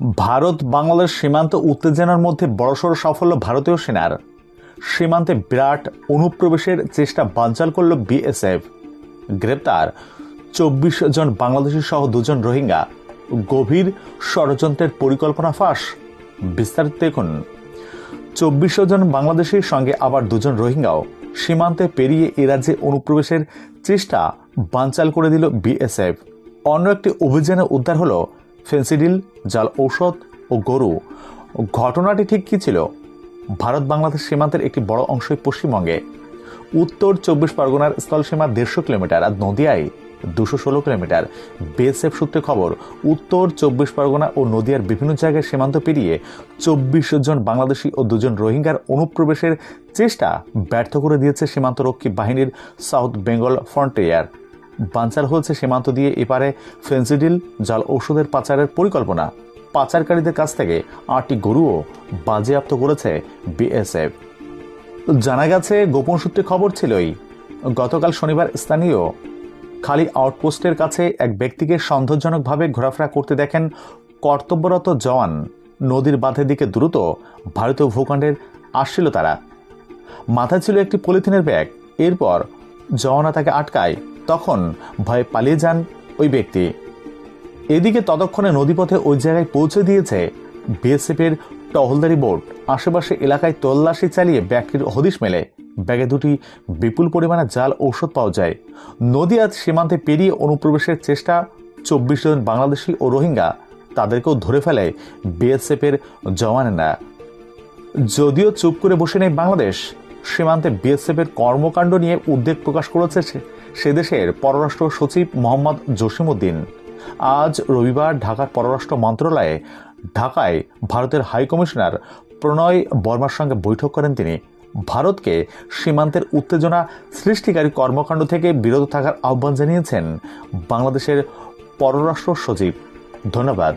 ভারত বাংলাদেশ সীমান্ত উত্তেজনার মধ্যে বড়সড় সাফল্য ভারতীয় সেনার। সীমান্তে বিরাট অনুপ্রবেশের চেষ্টা বানচাল করল বিএসএফ। গ্রেপ্তার চব্বিশ জন বাংলাদেশি সহ দুজন রোহিঙ্গা। গভীর ষড়যন্ত্রের পরিকল্পনা ফাঁস। বিস্তারিত দেখুন। চব্বিশশো জন বাংলাদেশের সঙ্গে আবার দুজন রোহিঙ্গাও সীমান্তে পেরিয়ে এ রাজ্যে অনুপ্রবেশের চেষ্টা বানচাল করে দিল বিএসএফ। অন্য একটি অভিযানে উদ্ধার হলো ফেন্সিডিল, জাল ঔষধ ও গরু। ঘটনাটি ঠিক কী ছিল? ভারত বাংলাদেশ সীমান্তের একটি বড় অংশই পশ্চিমবঙ্গে। উত্তর চব্বিশ পরগনার স্থলসীমা দেড়শো কিলোমিটার আর নদিয়ায় দুশো ষোলো কিলোমিটার। বিএসএফ সূত্রে খবর, উত্তর চব্বিশ পরগনা ও নদিয়ার বিভিন্ন জায়গায় সীমান্ত পেরিয়ে চব্বিশ জন বাংলাদেশি ও দুজন রোহিঙ্গার অনুপ্রবেশের চেষ্টা ব্যর্থ করে দিয়েছে সীমান্তরক্ষী বাহিনীর সাউথ বেঙ্গল ফ্রন্টিয়ার। বানচাল হয়েছে সীমান্ত দিয়ে এপারে ফেন্সিডিল জাল ঔষধের পাচারের পরিকল্পনা। পাচারকারীদের কাছ থেকে আটটি গরুও বাজেয়াপ্ত করেছে বিএসএফ। জানা গেছে, গোপন সূত্রে খবর ছিলই, গতকাল শনিবার স্থানীয় খালি আউটপোস্টের কাছে এক ব্যক্তিকে সন্দেহজনকভাবে ঘোরাফেরা করতে দেখেন কর্তব্যরত জওয়ান। নদীর বাঁধের দিকে দ্রুত ভারতীয় ভূখণ্ডের আসছিল তারা। মাথায় ছিল একটি পলিথিনের ব্যাগ। এরপর জওয়ানা তাকে আটকায় তখন ভয়ে পালিয়ে যান ওই ব্যক্তি। এদিকে ততক্ষণে নদীপথে ওই জায়গায় পৌঁছে দিয়েছে বিএসএফের টহলদারি বোর্ড। আশেপাশে এলাকায় তল্লাশি চালিয়ে ব্যাগটির হদিশ মেলে। ব্যাগে দুটি বিপুল পরিমাণে জাল ঔষধ পাওয়া যায়। নদীয়াত সীমান্তে পেরিয়ে অনুপ্রবেশের চেষ্টা চব্বিশ জন বাংলাদেশি ও রোহিঙ্গা। তাদেরকেও ধরে ফেলে বিএসএফের জওয়ানেরা। যদিও চুপ করে বসে নেই বাংলাদেশ সীমান্তে বিএসএফের কর্মকাণ্ড নিয়ে উদ্বেগ প্রকাশ করেছে সে- দেশের পররাষ্ট্র সচিব মোহাম্মদ জসিমউদ্দিন। আজ রবিবার ঢাকার পররাষ্ট্র মন্ত্রণালয়ে ঢাকায় ভারতের হাই কমিশনার প্রণয় বর্মার সঙ্গে বৈঠক করেন তিনি। ভারতকে সীমান্তের উত্তেজনা সৃষ্টিকারী কর্মকাণ্ড থেকে বিরত থাকার আহ্বান জানিয়েছেন বাংলাদেশের পররাষ্ট্র সচিব। ধন্যবাদ।